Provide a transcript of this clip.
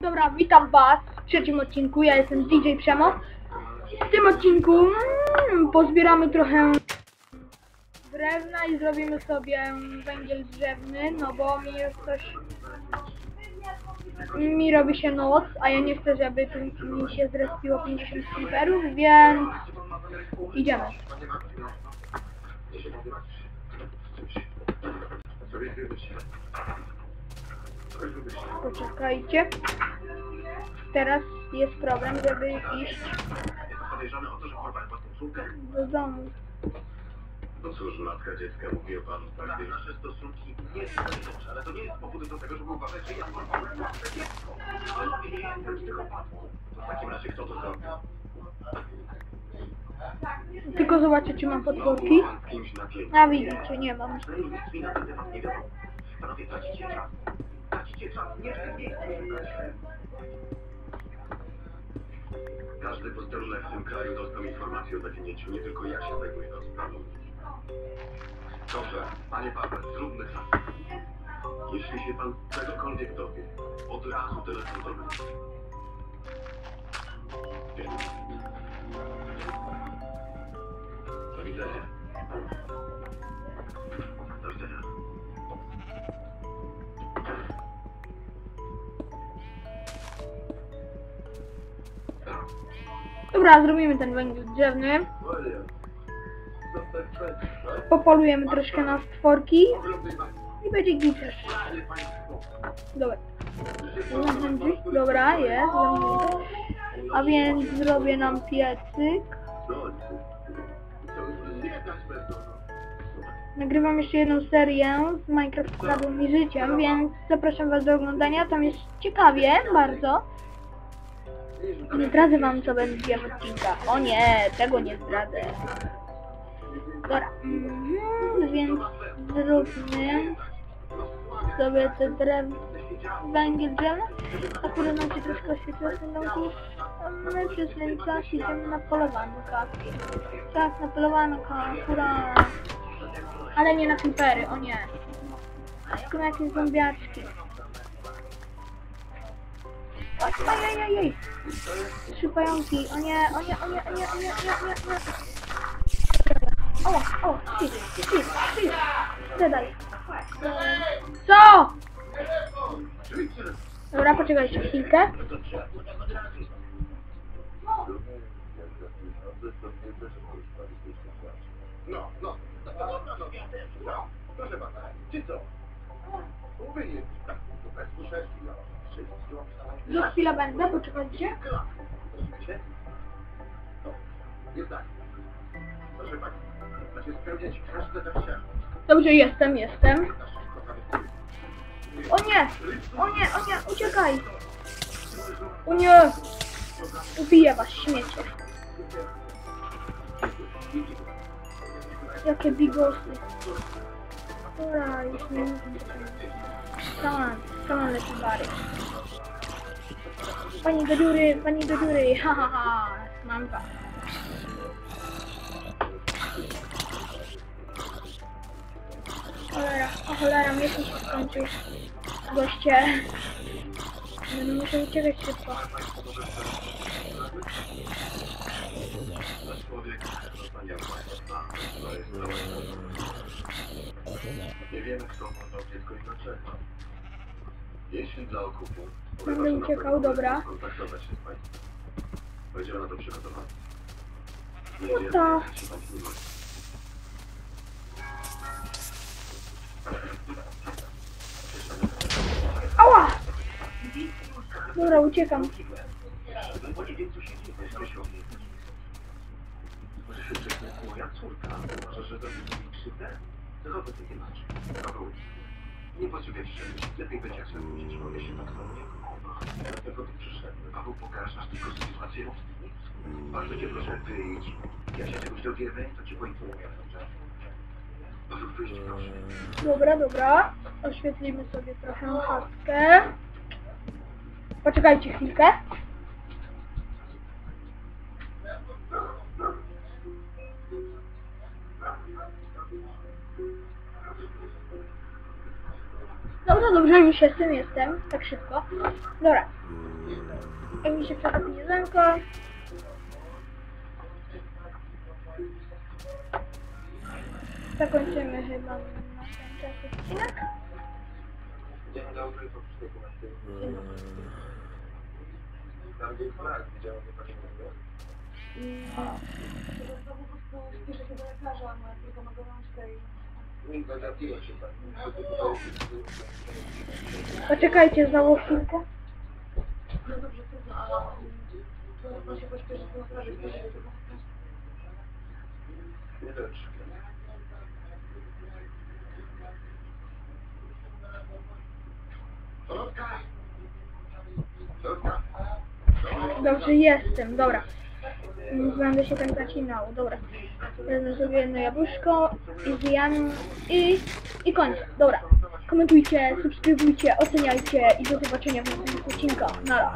Dobra, witam was w trzecim odcinku, ja jestem DJ Przemo. W tym odcinku mm, pozbieramy trochę drewna i zrobimy sobie węgiel drzewny, no bo mi już coś... Mi robi się noc, a ja nie chcę, żeby tu mi się zrespiło 50 creeperów, więc idziemy. Poczekajcie. Teraz jest problem, żeby iść Podejrzany o to, że porwał własną córkę? do domu. No cóż, matka dziecka mówi o panu tak. Nasze stosunki nie są najlepsze, ale to nie jest powód do tego, żeby uważać, że ja porwałem własne dziecko. Ale nie jestem psychopatą. To w takim razie kto to zrobił? Tylko zobaczę, czy mam na pięcie. A widzicie, nie mam. Wiadomo. Panowie, tracicie czas. Tracicie czas, nie w tym miejscu szukać. Każdy posterunek w tym kraju dostał informację o zaginięciu. Nie tylko ja się zajmuję tą sprawą. Proszę, panie Paweł, zróbmy tak. Jeśli się pan czegokolwiek dowie, od razu telefon do mnie. Do widzenia. Dobra, zrobimy ten węgiel drzewny. Popolujemy troszkę na stworki i będzie gites. Dobra. Dobra, jest. A więc zrobię nam piecyk. Nagrywam jeszcze jedną serię z Minecraft Kradł mi życiem, więc zapraszam was do oglądania. Tam jest ciekawie, bardzo. Zdradzę wam co będzie w odcinka. O nie, tego nie zdradzę. Dobra, mhm, więc zróbmy sobie te drew... węgiel drzewny. Akurat nam się troszkę oświetla ten domki. A My przez ten czas idziemy na polowanka. Tak, na polowanka, akurat. Ale nie na creepery, o nie. Tylko na jakieś zombiaczki. Ojej, Trzy pająki, o nie, o nie, o nie, o nie, o nie, o nie, o nie, o nie. O, o, shit, shit, shit. Co? Dobra, poczekajcie chwilkę. No, no, no, no, no, no, proszę pana, czy co? Mówię, tak, to bez muszewki, no, wszystko. Za chwilę będę, poczekajcie. No, jest tak. Proszę pani, macie spełniać każde zachcianie. Dobrze, jestem, jestem. O nie, o nie, o nie, uciekaj. O nie, ubiję was, śmiecie. Jakie bigosy. Dobra, już nie mówię. Come on, come on, bary. Pani do dziury, pani do dziury, ha ha ha, mam was. Cholera, o cholera, miesiąc się skończył. Goście. Musiał uciekać szybko. Nie wiemy, kto dziecko dla okupu. Będę uciekał, dobra. Kontaktować się z Państwem. Będziemy na to przygotowani. No to... Ała! Dobra, uciekam. Moja córka uważa, że to jest krzywdę? Zachodzę ty nie masz. Nie potrzebujesz czegoś. Lepiej być jak sobie mówić. Mogę się tak samo nie Dlatego tu przyszedłem. Paweł, pokażesz tylko sytuację. Bardzo cię proszę, wyjdź. Ja się czegoś dowiemy, to cię poinformuję, dobrze? Paweł, wyjdź proszę. Dobra, dobra. Oświetlimy sobie trochę chatkę. Poczekajcie chwilkę. Dobrze, dobrze, już jestem, jestem. Tak szybko. Dobra. Jak mi się przetopi jedzonko. Zakończymy chyba na ten czas odcinek. Dzień dobry, to. Tam gdzie widziałem, że pani mówiła. Nikt zagapiła się pani. Poczekajcie, za chwilkę. Chwileczkę. Lotka! Lotka! Dobrze, jestem, dobra. Będę się tam zacinał, dobra. Teraz sobie jedno jabłuszko i zjem i, i koniec, dobra. Komentujcie, subskrybujcie, oceniajcie i do zobaczenia w następnych odcinkach. Nara.